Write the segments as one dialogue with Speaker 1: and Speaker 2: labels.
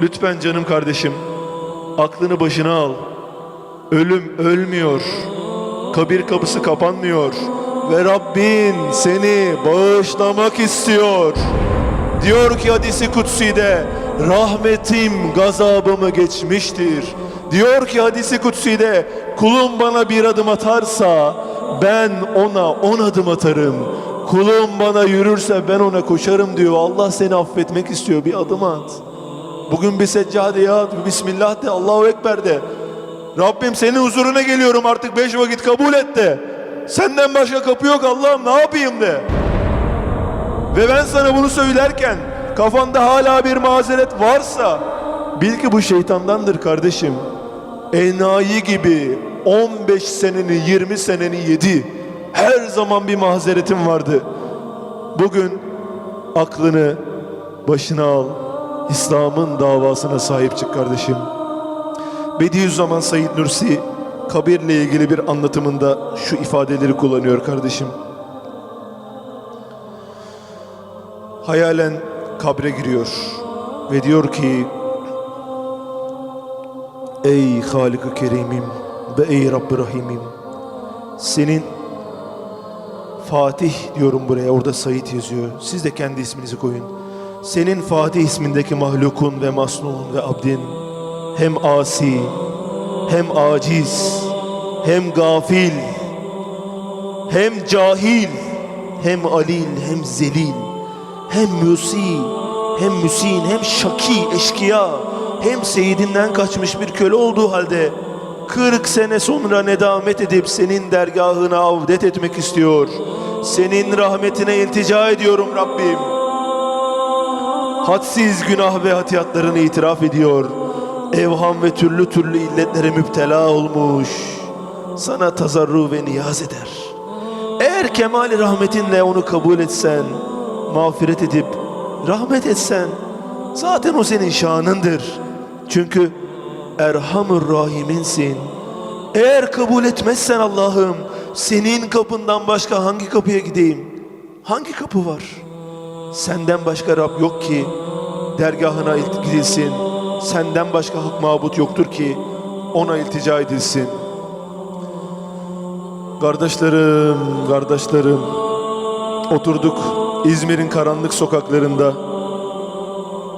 Speaker 1: Lütfen canım kardeşim, aklını başına al. Ölüm ölmüyor. Kabir kapısı kapanmıyor. Ve Rabbin seni bağışlamak istiyor. Diyor ki hadisi kutsi'de, rahmetim gazabımı geçmiştir. Diyor ki hadisi kutsi'de, kulum bana bir adım atarsa, ben ona on adım atarım. Kulum bana yürürse ben ona koşarım diyor. Allah seni affetmek istiyor. Bir adım at. Bugün bir seccadeye at, bir Bismillah de, Allahu Ekber de. Rabbim senin huzuruna geliyorum artık beş vakit kabul et de. Senden başka kapı yok Allah'ım ne yapayım de. Ve ben sana bunu söylerken kafanda hala bir mazeret varsa bil ki bu şeytandandır kardeşim. Enayi gibi 15 seneni 20 seneni yedi. Her zaman bir mazeretin vardı. Bugün aklını başına al. İslam'ın davasına sahip çık kardeşim. Bediüzzaman Said Nursi kabirle ilgili bir anlatımında şu ifadeleri kullanıyor kardeşim. Hayalen kabre giriyor ve diyor ki Ey Halık-ı Kerim'im ve ey Rabb-ı Rahim'im senin Fatih diyorum buraya orada Said yazıyor. Siz de kendi isminizi koyun. Senin Fatih ismindeki mahlukun ve masnun ve abdin hem asi hem aciz hem gafil hem cahil hem alil hem zelil hem müsi hem müsin hem şaki eşkıya hem seyidinden kaçmış bir köle olduğu halde 40 sene sonra nedamet edip senin dergahına avdet etmek istiyor. Senin rahmetine iltica ediyorum Rabbim. Hadsiz günah ve hatiyatlarını itiraf ediyor. Evham ve türlü türlü illetlere müptela olmuş. Sana tazarru ve niyaz eder. Eğer kemali rahmetinle onu kabul etsen, mağfiret edip rahmet etsen, zaten o senin şanındır. Çünkü Erhamur Rahiminsin. Eğer kabul etmezsen Allah'ım, senin kapından başka hangi kapıya gideyim? Hangi kapı var? Senden başka Rab yok ki dergahına gidilsin. Senden başka hak mabut yoktur ki ona iltica edilsin. Kardeşlerim, kardeşlerim. Oturduk İzmir'in karanlık sokaklarında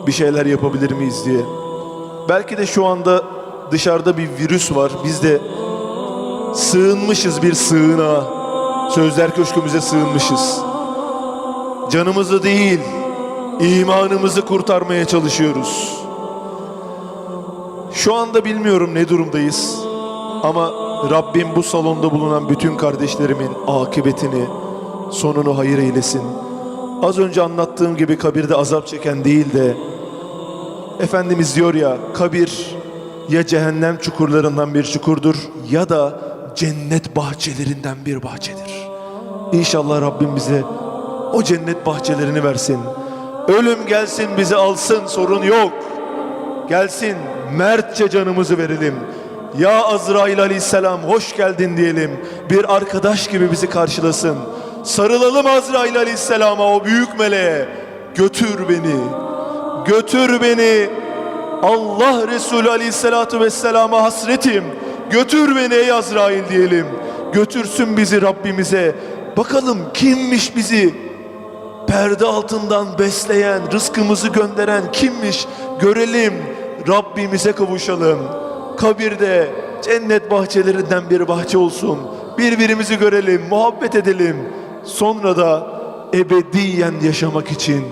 Speaker 1: bir şeyler yapabilir miyiz diye. Belki de şu anda dışarıda bir virüs var. Biz de sığınmışız bir sığınağa. Sözler köşkümüze sığınmışız. Canımızı değil, imanımızı kurtarmaya çalışıyoruz. Şu anda bilmiyorum ne durumdayız. Ama Rabbim bu salonda bulunan bütün kardeşlerimin akıbetini, sonunu hayır eylesin. Az önce anlattığım gibi kabirde azap çeken değil de Efendimiz diyor ya kabir ya cehennem çukurlarından bir çukurdur ya da cennet bahçelerinden bir bahçedir. İnşallah Rabbim bize o cennet bahçelerini versin. Ölüm gelsin bizi alsın sorun yok. Gelsin mertçe canımızı verelim. Ya Azrail aleyhisselam hoş geldin diyelim. Bir arkadaş gibi bizi karşılasın. Sarılalım Azrail aleyhisselama o büyük meleğe. Götür beni. Götür beni. Allah Resulü aleyhissalatu vesselama hasretim. Götür beni ey Azrail diyelim. Götürsün bizi Rabbimize. Bakalım kimmiş bizi perde altından besleyen, rızkımızı gönderen kimmiş? Görelim, Rabbimize kavuşalım. Kabirde cennet bahçelerinden bir bahçe olsun. Birbirimizi görelim, muhabbet edelim. Sonra da ebediyen yaşamak için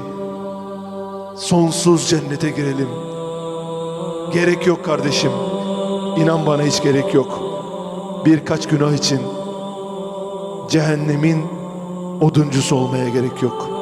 Speaker 1: sonsuz cennete girelim. Gerek yok kardeşim. İnan bana hiç gerek yok. Birkaç günah için cehennemin oduncusu olmaya gerek yok.